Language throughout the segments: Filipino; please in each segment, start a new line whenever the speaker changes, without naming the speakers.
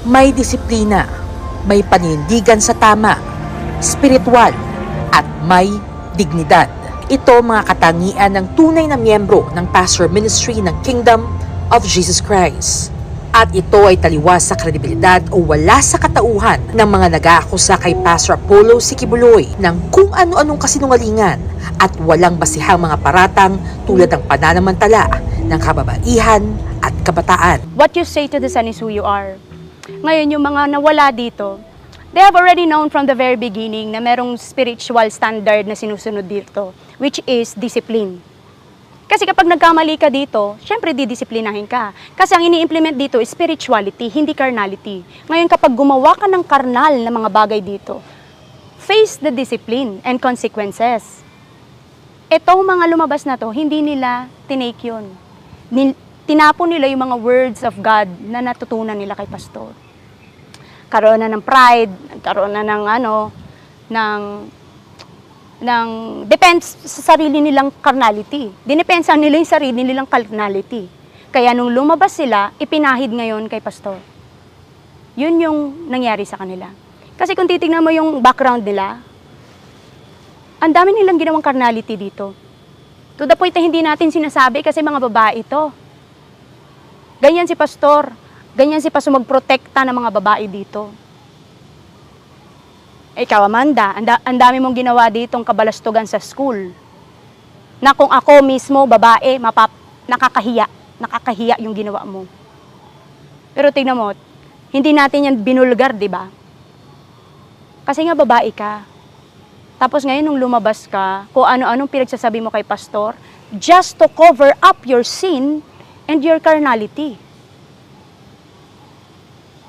May disiplina, may panindigan sa tama, spiritual, at may dignidad. Ito mga katangian ng tunay na miyembro ng pastor ministry ng Kingdom of Jesus Christ. At ito ay taliwas sa kredibilidad o wala sa katauhan ng mga nag-aakusa kay Pastor Apollo Sikibuloy ng kung ano-anong kasinungalingan at walang basihang mga paratang tulad ng pananamantala ng kababaihan at kabataan.
What you say to the sun is who you are. Ngayon, yung mga nawala dito, they have already known from the very beginning na merong spiritual standard na sinusunod dito, which is discipline. Kasi kapag nagkamali ka dito, syempre didisiplinahin ka. Kasi ang ini-implement dito is spirituality, hindi carnality. Ngayon kapag gumawa ka ng karnal na mga bagay dito, face the discipline and consequences. Itong mga lumabas na to, hindi nila tinake yun. Nin- tinapon nila yung mga words of God na natutunan nila kay pastor. Karoon na ng pride, karoon na ng ano, ng ng depends sa sarili nilang carnality. Dinepensa nila yung sarili nilang carnality. Kaya nung lumabas sila, ipinahid ngayon kay pastor. Yun yung nangyari sa kanila. Kasi kung titingnan mo yung background nila, ang dami nilang ginawang carnality dito. To the point na hindi natin sinasabi kasi mga babae ito. Ganyan si pastor. Ganyan si pastor magprotekta ng mga babae dito. Ikaw, Amanda, ang da- ang dami mong ginawa ditong kabalastugan sa school. Na kung ako mismo, babae, mapap nakakahiya. Nakakahiya yung ginawa mo. Pero tingnan mo, hindi natin yan binulgar, di ba? Kasi nga babae ka. Tapos ngayon nung lumabas ka, kung ano-anong pinagsasabi mo kay pastor, just to cover up your sin and your carnality.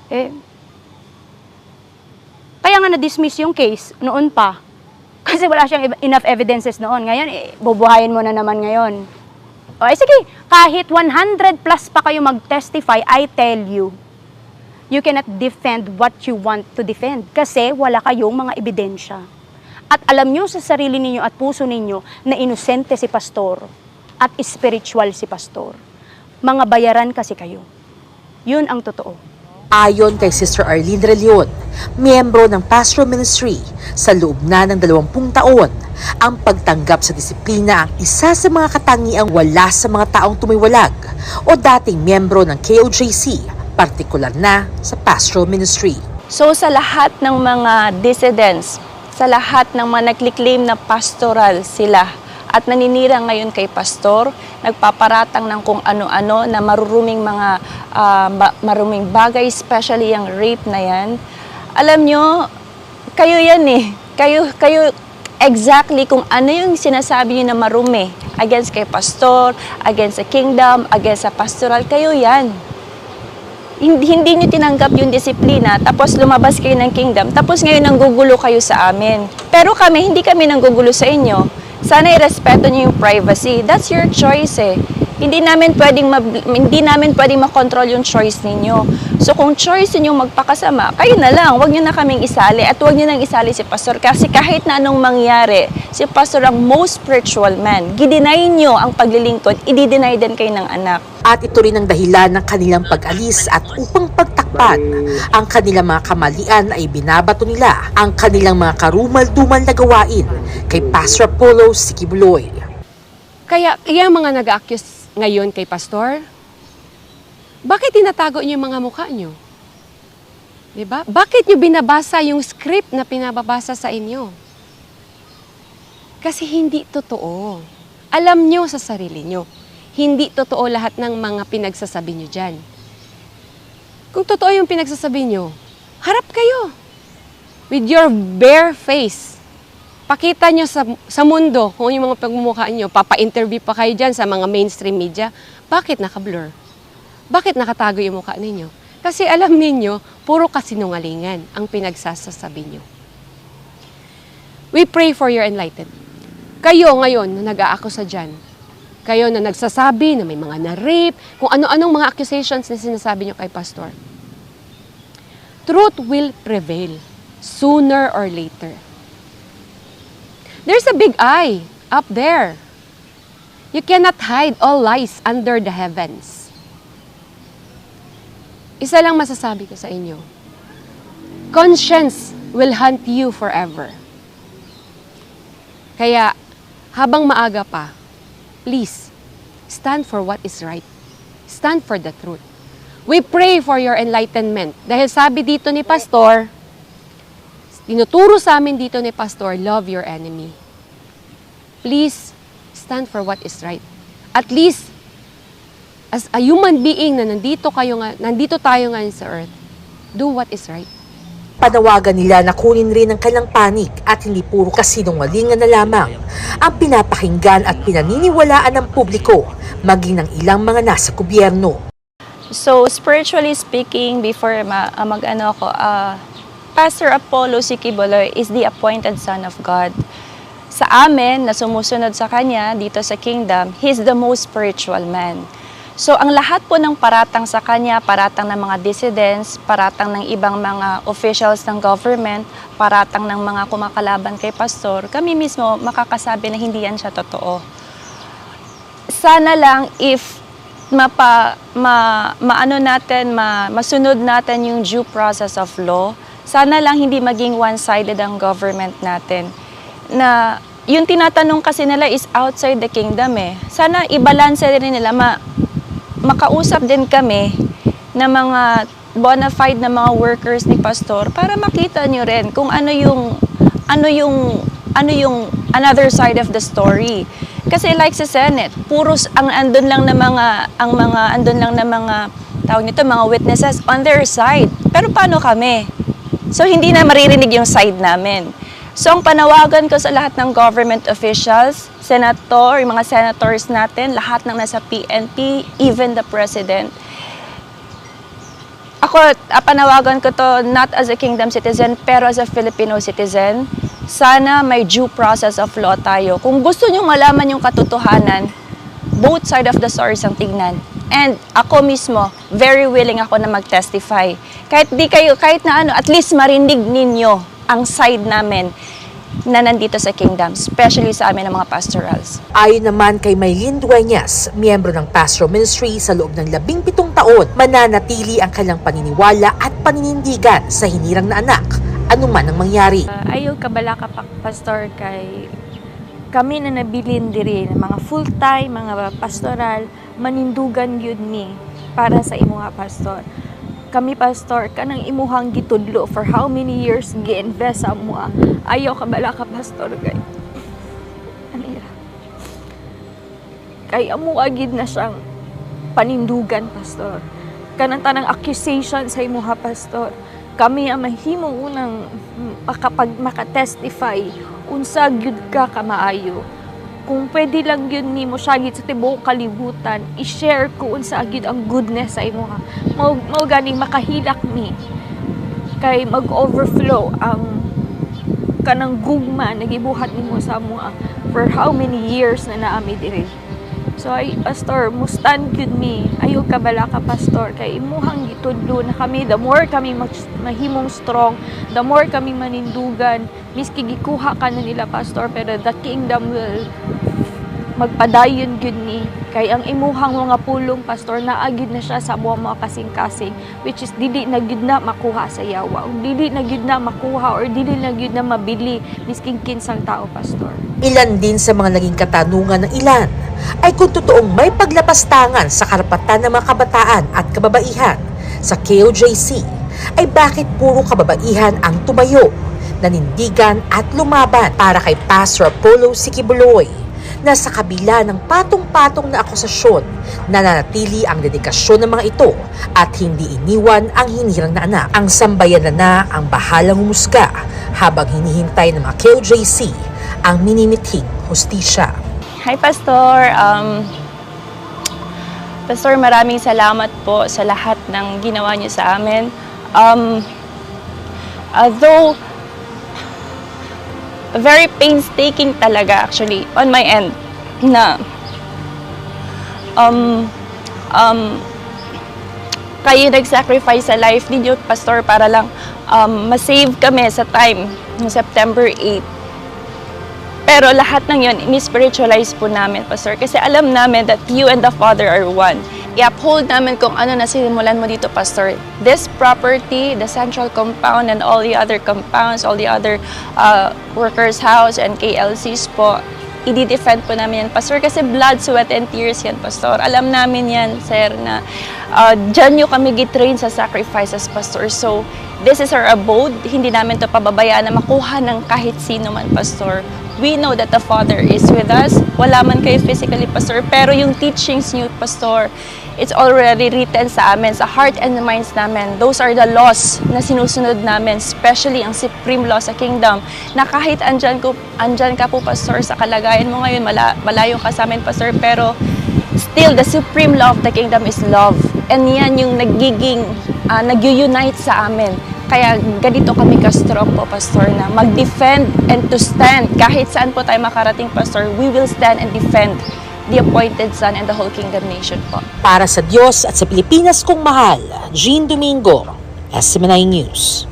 Eh, kaya nga na-dismiss yung case noon pa. Kasi wala siyang enough evidences noon. Ngayon, eh, bubuhayin mo na naman ngayon. O, eh, sige, kahit 100 plus pa kayo mag-testify, I tell you, you cannot defend what you want to defend. Kasi wala kayong mga ebidensya. At alam nyo sa sarili ninyo at puso ninyo na inosente si pastor at spiritual si pastor. Mga bayaran kasi kayo. Yun ang totoo.
Ayon kay Sister Arlene De Leon, miyembro ng pastoral ministry sa loob na ng 20 taon, ang pagtanggap sa disiplina ang isa sa mga katangiang wala sa mga taong tumiwalag o dating miyembro ng KOJC, partikular na sa pastoral ministry.
So sa lahat ng mga dissidents, sa lahat ng mga nagkliklaim na pastoral sila at naninira ngayon kay pastor, nagpaparatang ng kung ano-ano na maruruming mga ba- maruming bagay, especially yung rape na yan. Alam nyo, kayo yan eh. Kayo, kayo exactly kung ano yung sinasabi nyo na marumi against kay pastor, against sa kingdom, against sa pastoral, kayo yan hindi, hindi nyo tinanggap yung disiplina, tapos lumabas kayo ng kingdom, tapos ngayon nanggugulo kayo sa amin. Pero kami, hindi kami nanggugulo sa inyo. Sana irespeto nyo yung privacy. That's your choice eh. Hindi namin pwedeng mab- hindi namin pwedeng makontrol yung choice ninyo. So kung choice niyo magpakasama, kayo na lang, wag niyo na kaming isali at wag niyo nang isali si pastor kasi kahit na anong mangyari, si pastor ang most spiritual man. Gidinay niyo ang paglilingkod, i-deny din kayo ng anak.
At ito rin ang dahilan ng kanilang pag-alis at upang pagtakpan ang kanilang mga kamalian ay binabato nila ang kanilang mga karumal-dumal na gawain kay Pastor Apollo Sikibuloy.
Kaya, kaya mga nag-accuse ngayon kay pastor, bakit tinatago niyo yung mga mukha niyo? 'Di ba? Bakit niyo binabasa yung script na pinababasa sa inyo? Kasi hindi totoo. Alam niyo sa sarili niyo, hindi totoo lahat ng mga pinagsasabi niyo diyan. Kung totoo yung pinagsasabi niyo, harap kayo. With your bare face. Pakita nyo sa, sa mundo kung yung mga pagmumukha nyo, papa-interview pa kayo dyan sa mga mainstream media, bakit naka-blur? Bakit nakatago yung mukha ninyo? Kasi alam ninyo, puro kasinungalingan ang pinagsasasabi nyo. We pray for your enlightenment. Kayo ngayon na nag-aakusa dyan, kayo na nagsasabi na may mga na-rape, kung ano-anong mga accusations na sinasabi nyo kay pastor. Truth will prevail sooner or later. There's a big eye up there. You cannot hide all lies under the heavens. isa lang masasabi ko sa inyo. Conscience will hunt you forever. Kaya, habang maaga pa, please, stand for what is right. Stand for the truth. We pray for your enlightenment. Dahil sabi dito ni Pastor, tinuturo sa amin dito ni Pastor, love your enemy. Please, stand for what is right. At least, as a human being na nandito, kayo nga, nandito tayo ngayon sa earth, do what is right.
Panawagan nila na kunin rin ang kanilang panik at hindi puro kasinungalingan na lamang ang pinapakinggan at pinaniniwalaan ng publiko maging ng ilang mga nasa gobyerno.
So, spiritually speaking, before ma- ah, mag-ano ako, ah, Pastor Apollo Sikiboloy is the appointed son of God. Sa amin, na sumusunod sa kanya dito sa kingdom, he's the most spiritual man. So, ang lahat po ng paratang sa kanya, paratang ng mga dissidents, paratang ng ibang mga officials ng government, paratang ng mga kumakalaban kay pastor, kami mismo makakasabi na hindi yan siya totoo sana lang if mapa ma, maano natin ma, masunod natin yung due process of law sana lang hindi maging one-sided ang government natin na yung tinatanong kasi nila is outside the kingdom eh sana ibalance rin nila ma, makausap din kami na mga bona fide na mga workers ni pastor para makita nyo rin kung ano yung ano yung ano yung another side of the story. Kasi like sa Senate, puros ang andun lang na mga ang mga andun lang na mga tawag nito mga witnesses on their side. Pero paano kami? So hindi na maririnig yung side namin. So ang panawagan ko sa lahat ng government officials, senator, yung mga senators natin, lahat ng nasa PNP, even the president, ako, ah, panawagan ko to not as a kingdom citizen, pero as a Filipino citizen. Sana may due process of law tayo. Kung gusto nyo malaman yung katotohanan, both side of the stories ang tignan. And ako mismo, very willing ako na mag-testify. Kahit di kayo, kahit na ano, at least marinig ninyo ang side namin na nandito sa kingdom, especially sa amin ng mga pastorals.
Ayon naman kay Maylin Dueñas, miyembro ng Pastoral Ministry sa loob ng labing pitong taon, mananatili ang kanyang paniniwala at paninindigan sa hinirang na anak, anuman ang mangyari.
Uh, ayaw kabala ka pa, pastor kay kami na nabilin diri mga full-time mga pastoral manindugan yun mi para sa imuha pastor. Kami pastor kanang imuhang gitudlo for how many years gi-invest sa mua ayaw kabala ka pastor kay anira. Kay amo agid na siyang panindugan pastor. Kanang tanang accusation sa imuha pastor kami ang mahimong unang makapag makatestify unsa gyud ka kamaayo. Kung pwede lang yun ni mo siya sa tibuok kalibutan i-share ko unsa gyud ang goodness sa imo mao mao ganing makahilak mi kay mag-overflow ang kanang gugma na gibuhat nimo sa amo for how many years na naami diri So ay pastor, mustan gyud mi. Ayo ka bala ka pastor kay imuhang gitudlo na kami the more kami mahimong strong, the more kami manindugan. Miski gikuha ka na nila pastor pero the kingdom will magpadayon gyud ni kay ang imuhang mga pulong pastor naagid na siya sa mga mga kasing-kasing which is dili na gyud na makuha sa yawa o dili na gyud na makuha or dili na gyud na mabili misking kinsang tao pastor.
Ilan din sa mga naging katanungan ng ilan ay kung totoong may paglapastangan sa karapatan ng mga kabataan at kababaihan sa KOJC ay bakit puro kababaihan ang tumayo, nanindigan at lumaban para kay Pastor Apollo Sikibuloy na sa kabila ng patong-patong na akusasyon, nananatili ang dedikasyon ng mga ito at hindi iniwan ang hinirang na anak. Ang sambayan na na ang bahalang humusga habang hinihintay ng mga KOJC ang minimithing hustisya.
Hi, Pastor. Um, Pastor, maraming salamat po sa lahat ng ginawa niyo sa amin. Um, although, very painstaking talaga actually on my end na um, um, kayo nag-sacrifice sa life ninyo, Pastor, para lang um, masave kami sa time ng September 8. Pero lahat ng yun, ini-spiritualize po namin, Pastor, kasi alam namin that you and the Father are one. I-uphold namin kung ano na sinimulan mo dito, Pastor. This property, the central compound and all the other compounds, all the other uh, workers' house and KLCs po, i-defend po namin yan, Pastor. Kasi blood, sweat, and tears yan, Pastor. Alam namin yan, Sir, na uh, dyan nyo kami gitrain sa sacrifices, Pastor. So, this is our abode. Hindi namin to pababayaan na makuha ng kahit sino man, Pastor. We know that the Father is with us. Wala man kayo physically, Pastor. Pero yung teachings nyo, Pastor, it's already written sa amin, sa heart and minds namin. Those are the laws na sinusunod namin, especially ang supreme law sa kingdom, na kahit andyan, ko, andyan ka po, Pastor, sa kalagayan mo ngayon, mala, malayo ka sa amin, Pastor, pero still, the supreme law of the kingdom is love. And yan yung nagiging, uh, nag-unite sa amin. Kaya ganito kami ka-strong po, Pastor, na mag-defend and to stand. Kahit saan po tayo makarating, Pastor, we will stand and defend the appointed Son and the whole kingdom nation po.
Para sa Diyos at sa Pilipinas kong mahal, Jean Domingo, SMNI News.